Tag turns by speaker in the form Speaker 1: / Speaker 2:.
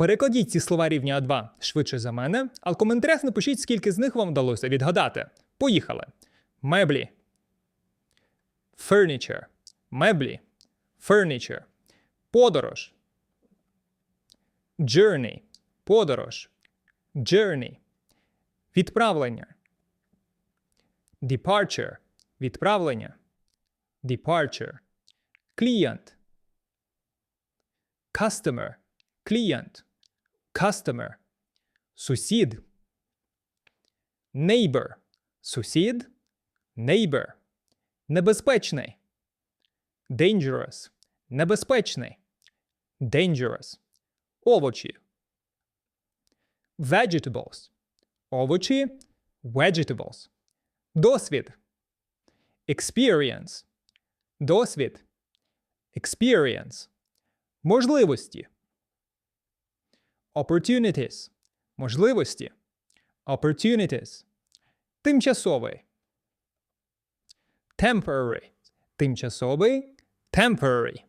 Speaker 1: Перекладіть ці слова рівня А2 швидше за мене, а в коментарях напишіть, скільки з них вам вдалося відгадати. Поїхали. Меблі. Furniture. Меблі. Furniture. Подорож. Journey. Подорож. Journey. Відправлення. Departure. Відправлення. Departure. Клієнт. Customer. Клієнт. Customer. Сусід. Neighbor. Сусід. Neighbor. Небезпечний. Dangerous. Небезпечний. Dangerous. Овочі. Vegetables. Овочі. Vegetables. Досвід. Experience. Досвід. Experience. Можливості. Opportunities. Можливості. Opportunities. Тимчасовий. Temporary. Тимчасовий. Temporary.